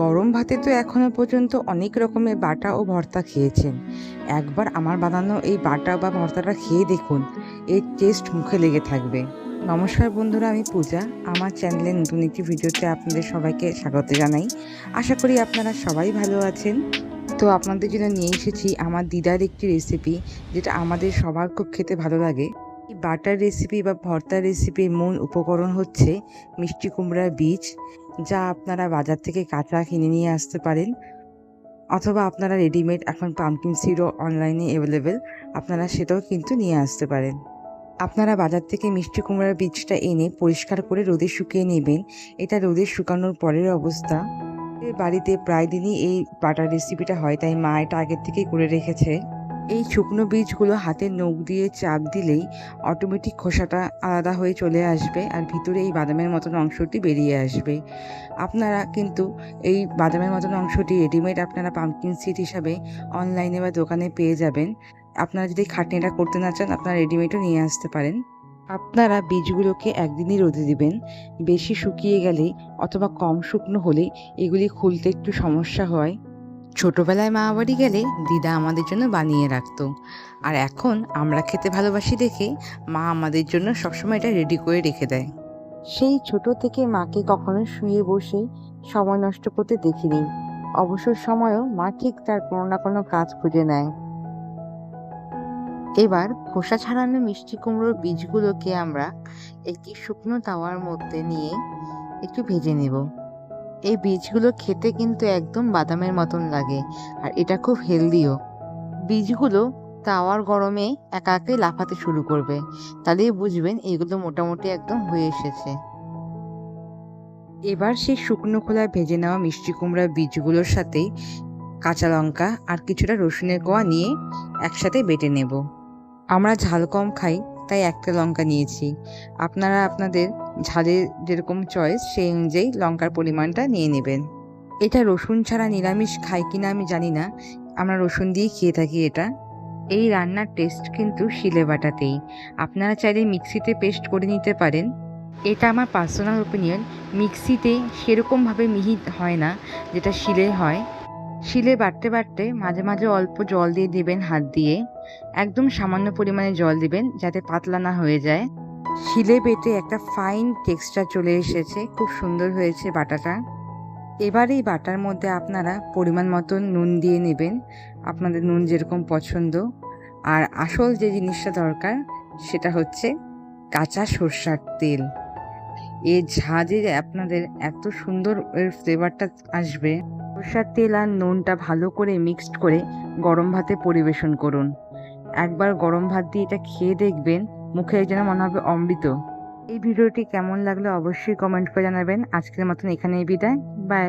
গরম ভাতে তো এখনও পর্যন্ত অনেক রকমের বাটা ও ভর্তা খেয়েছেন। একবার আমার বানানো এই বাটা বা ভর্তাটা খেয়ে দেখুন, এর টেস্ট মুখে লেগে থাকবে। নমস্কার বন্ধুরা, আমি পূজা। আমার চ্যানেলে নতুন একটি ভিডিওতে আপনাদের সবাইকে স্বাগত জানাই। আশা করি আপনারা সবাই ভালো আছেন। তো আপনাদের জন্য নিয়ে এসেছি আমার দিদার একটি রেসিপি যেটা আমাদের সবার খুব খেতে ভালো লাগে। বাটার রেসিপি বা ভর্তার রেসিপির মূল উপকরণ হচ্ছে মিষ্টি কুমড়ার বীজ। যা আপনারা বাজার থেকে কাঁচা কিনে নিয়ে আসতে পারেন। অথবা আপনারা রেডিমেড এখন পাম্পকিন সিডও অনলাইনে অ্যাভেলেবেল আপনারা সেটাও কিন্তু নিয়ে আসতে পারেন। আপনারা বাজার থেকে মিষ্টি কুমড়ার বীজটা এনে পরিষ্কার করে রোদে শুকিয়ে নেবেন। এটা রোদে শুকানোর পরের অবস্থা। বাড়িতে প্রায় দিনই এই বাটার রেসিপিটা হয়, তাই মা এটা আগের থেকেই করে রেখেছে। এই শুকনো বীজগুলো হাতে নখ দিয়ে চাপ দিলেই অটোমেটিক খোসাটা আলাদা হয়ে চলে আসবে আর ভিতরে এই বাদামের মতন অংশটি বেরিয়ে আসবে। আপনারা কিন্তু এই বাদামের মতন অংশটি রেডিমেড আপনারা পাম্পকিন সিড হিসাবে অনলাইনে বা দোকানে পেয়ে যাবেন। আপনারা যদি খাটনিটা করতে না চান, আপনারা রেডিমেডও নিয়ে আসতে পারেন। আপনারা বীজগুলোকে একদিনই রোদে দিবেন। বেশি শুকিয়ে গেলে অথবা কম শুকনো হলে এগুলি খুলতে একটু সমস্যা হয়। ছোটবেলায় মা বাড়ি গেলে দিদা আমাদের জন্য বানিয়ে রাখতো। আর এখন আমরা খেতে ভালোবাসি দেখে মা আমাদের জন্য সবসময় এটা রেডি করে রেখে দেয়। সেই ছোট থেকে মাকে কখনো শুয়ে বসে সময় নষ্ট করতে দেখিনি। অবসর সময়ও মা ঠিক তার কোনো না কোনো কাজ খুঁজে নেয়। এবার খোসা ছাড়ানো মিষ্টি কুমড়োর বীজগুলোকে আমরা একটি শুকনো তাওয়ার মধ্যে নিয়ে একটু ভেজে নেব। এই বীজগুলো খেতে কিন্তু একদম বাদামের মতন লাগে, আর এটা খুব হেলদিও। বীজগুলো তাওয়ার গরমে একা একাই লাফাতে শুরু করবে, তাহলেই বুঝবেন এগুলো মোটামুটি একদম হয়ে এসেছে। এবার সেই শুকনো খোলায় ভেজে নেওয়া মিষ্টি কুমড়ার বীজগুলোর সাথে কাঁচা লঙ্কা আর কিছুটা রসুনের কোয়া নিয়ে একসাথে বেটে নেব। আমরা ঝাল কম খাই তাই একটা লঙ্কা নিয়েছি। আপনারা আপনাদের ঝালের যেরকম চয়েস সেই অনুযায়ী লঙ্কার পরিমাণটা নিয়ে নেবেন। এটা রসুন ছাড়া নিরামিষ খাই কিনা আমি জানি না। আমরা রসুন দিয়ে খেয়ে থাকি এটা। এই রান্নার টেস্ট কিন্তু শিলে বাটাতেই। আপনারা চাইলে মিক্সিতে পেস্ট করে নিতে পারেন। এটা আমার পার্সোনাল ওপিনিয়ন মিক্সিতে সেরকমভাবে মিহি হয় না, যেটা শিলে হয়। শিলে বাটতে বাটতে মাঝে মাঝে অল্প জল দিয়ে দেবেন হাত দিয়ে। একদম সামান্য পরিমাণে জল দিবেন যাতে পাতলা না হয়ে যায়। শিলে বেটে একটা ফাইন টেক্সচার চলে এসেছে। খুব সুন্দর হয়েছে বাটাটা। এবার এই বাটার মধ্যে আপনারা পরিমাণ মতো নুন দিয়ে নেবেন। আপনাদের নুন যেরকম পছন্দ। আর আসল যে জিনিসটা দরকার, সেটা হচ্ছে কাঁচা সর্ষার তেল। এর ঝাঁজে আপনাদের এত সুন্দর এর ফ্লেভারটা আসবে। সর্ষার তেল আর নুনটা ভালো করে মিক্সড করে গরম ভাতে পরিবেশন করুন। একবার গরম ভাত দিয়ে এটা খেয়ে দেখবেন, মুখে যেন মনে হবে অমৃত। এই ভিডিওটি কেমন লাগল অবশ্যই কমেন্ট করে জানাবেন। আজকের মতন এখানেই বিদায়। বাই।